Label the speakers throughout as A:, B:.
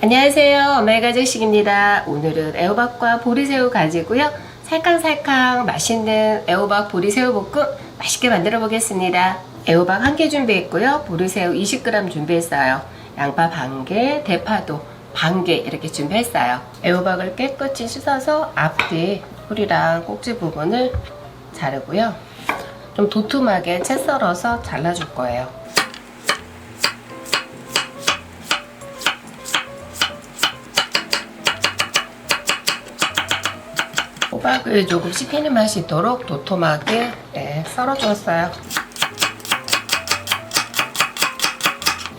A: 안녕하세요. 엄마의 가족식입니다. 오늘은 애호박과 보리새우 가지고요. 살캉살캉 맛있는 애호박 보리새우 볶음 맛있게 만들어 보겠습니다. 애호박 한 개 준비했고요. 보리새우 20g 준비했어요. 양파 반 개, 대파도 반 개 이렇게 준비했어요. 애호박을 깨끗이 씻어서 앞뒤 뿌리랑 꼭지 부분을 자르고요. 좀 도톰하게 채 썰어서 잘라줄 거예요. 호박을 조금 씹히는 맛이 있도록 도톰하게 네, 썰어주었어요.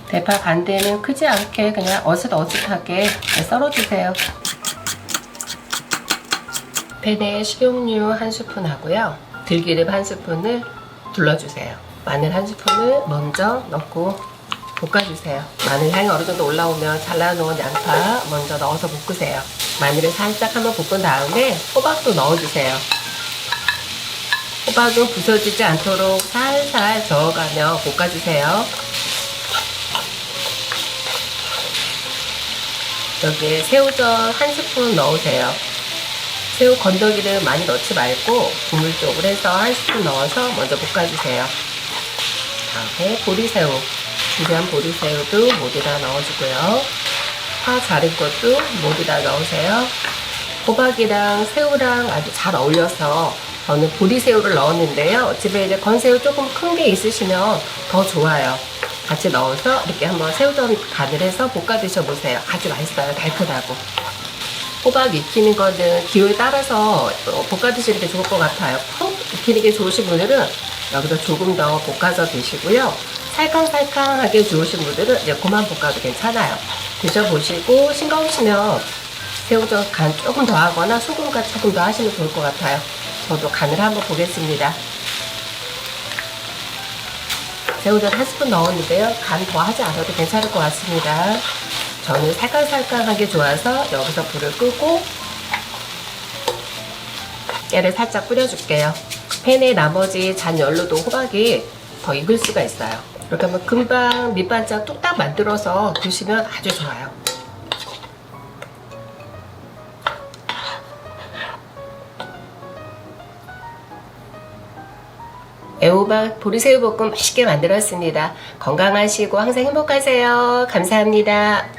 A: 대파 반대는 크지 않게 그냥 어슷어슷하게 네, 썰어주세요. 팬에 식용유 한 스푼 하고요. 들기름 한 스푼을 둘러주세요. 마늘 한 스푼을 먼저 넣고 볶아주세요. 마늘 향이 어느 정도 올라오면 잘라놓은 양파 먼저 넣어서 볶으세요. 마늘을 살짝 한번 볶은 다음에 호박도 넣어주세요. 호박은 부서지지 않도록 살살 저어가며 볶아주세요. 여기에 새우젓 한 스푼 넣으세요. 새우 건더기를 많이 넣지 말고 국물 쪽으로 해서 한 스푼 넣어서 먼저 볶아주세요. 다음에 보리새우, 준비한 보리새우도 모두 다 넣어주고요. 파 자른 것도 모두 다 넣으세요. 호박이랑 새우랑 아주 잘 어울려서 저는 보리새우를 넣었는데요. 집에 이제 건새우 조금 큰 게 있으시면 더 좋아요. 같이 넣어서 이렇게 한번 새우젓 간을 해서 볶아 드셔보세요. 아주 맛있어요. 달큰하고. 호박 익히는 거는 기호에 따라서 어, 볶아 드시는 게 좋을 것 같아요. 푹 익히는 게 좋으신 분들은 여기서 조금 더 볶아서 드시고요. 살캉살캉하게 좋으신 분들은 이제 그만 볶아도 괜찮아요. 드셔보시고 싱거우시면 새우젓 간 조금 더 하거나 소금간 조금 더 하시면 좋을 것 같아요. 저도 간을 한번 보겠습니다. 새우젓 한 스푼 넣었는데요. 간 더 하지 않아도 괜찮을 것 같습니다. 저는 살캉살캉하게 좋아서 여기서 불을 끄고 깨를 살짝 뿌려줄게요. 팬에 나머지 잔 열로도 호박이 더 익을 수가 있어요. 하면 금방 밑반찬 뚝딱 만들어서 드시면 아주 좋아요. 애호박 보리새우 볶음 맛있게 만들었습니다. 건강하시고 항상 행복하세요. 감사합니다.